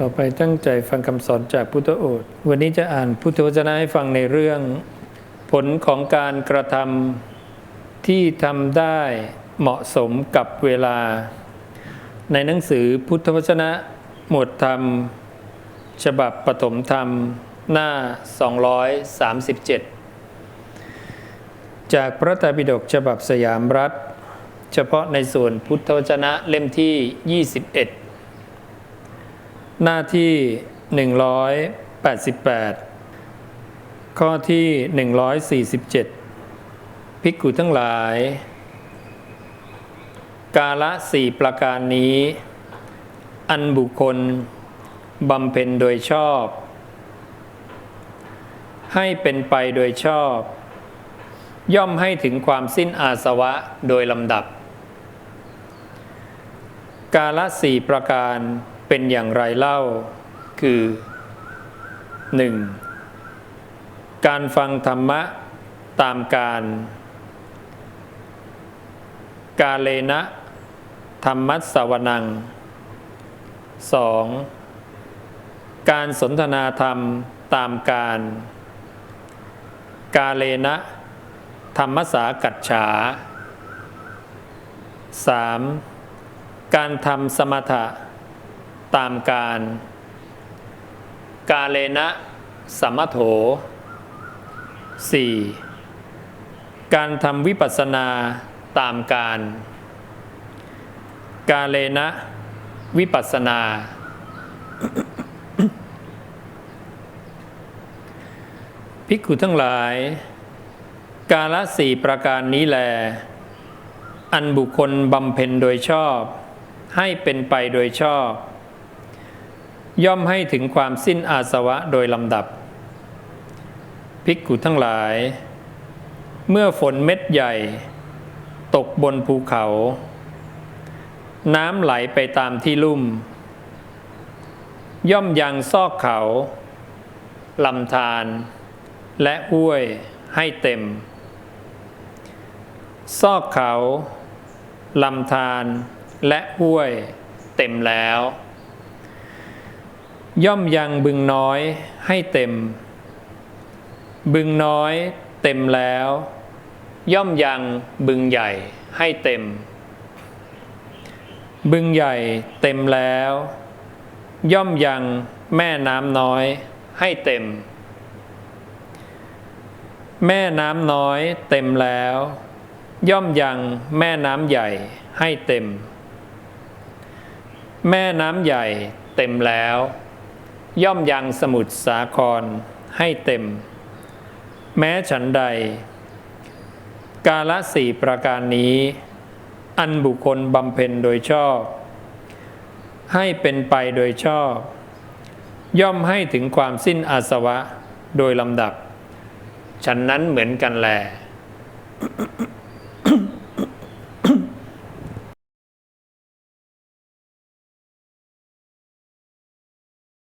ต่อไปตั้งใจฟังคำสอนจากพุทธโอษฐ์วันนี้จะอ่านพุทธวจนะให้ฟังในเรื่อง ผลของการกระทำที่ทำได้เหมาะสมกับเวลา ในหนังสือพุทธวจนะหมวดธรรม ฉบับปฐมธรรม หน้า 237 จากพระตรปิฎกฉบับสยามรัฐ เฉพาะในส่วนพุทธวจนะเล่มที่ 21 หน้าที่ 188 ข้อที่ 147 ภิกขุทั้งหลาย กาละสี่ประการนี้ อันบุคคลบำเพ็ญโดยชอบ ให้เป็นไปโดยชอบ ย่อมให้ถึงความสิ้นอาสวะโดยลำดับ กาละสี่ประการ เป็นอย่างไรเล่า คือ 1. การฟังธรรมะตามการ กาเลนะ ธรรมัสสวนัง 2. การสนทนาธรรมตามการ กาเลนะ ธรรมสากัจฉา 3. การทำสมถะ ตามการ กาเลนะสัมมโถ 4. การทำวิปัสสนาตามการ กาเลนะวิปัสสนา ภิกขุทั้งหลาย กาละสี่ประการนี้แล อันบุคคลบำเพ็ญโดยชอบ ให้เป็นไปโดยชอบ ย่อมให้ถึงความสิ้นอาสวะโดยลำดับภิกขุทั้งหลาย เมื่อฝนเม็ดใหญ่ ตกบนภูเขา น้ำไหลไปตามที่ลุ่ม ย่อมยังซอกเขาลำธารและห้วยให้เต็ม ซอกเขาลำธารและห้วยเต็มแล้ว ย่อมยังบึงน้อยให้เต็ม บึงน้อยเต็มแล้ว ย่อมยังบึงใหญ่ให้เต็ม บึงใหญ่เต็มแล้ว ย่อมยังแม่น้ำน้อยให้เต็ม แม่น้ำน้อยเต็มแล้ว ย่อมยังแม่น้ำใหญ่ให้เต็ม แม่น้ำใหญ่เต็มแล้ว ย่อมยังสมุทรสาครให้เต็ม แม้ฉันใด กาละสี่ประการนี้ อันบุคคลบำเพ็ญโดยชอบ ให้เป็นไปโดยชอบ ย่อมให้ถึงความสิ้นอาสวะโดยลำดับ ฉันนั้นเหมือนกันแล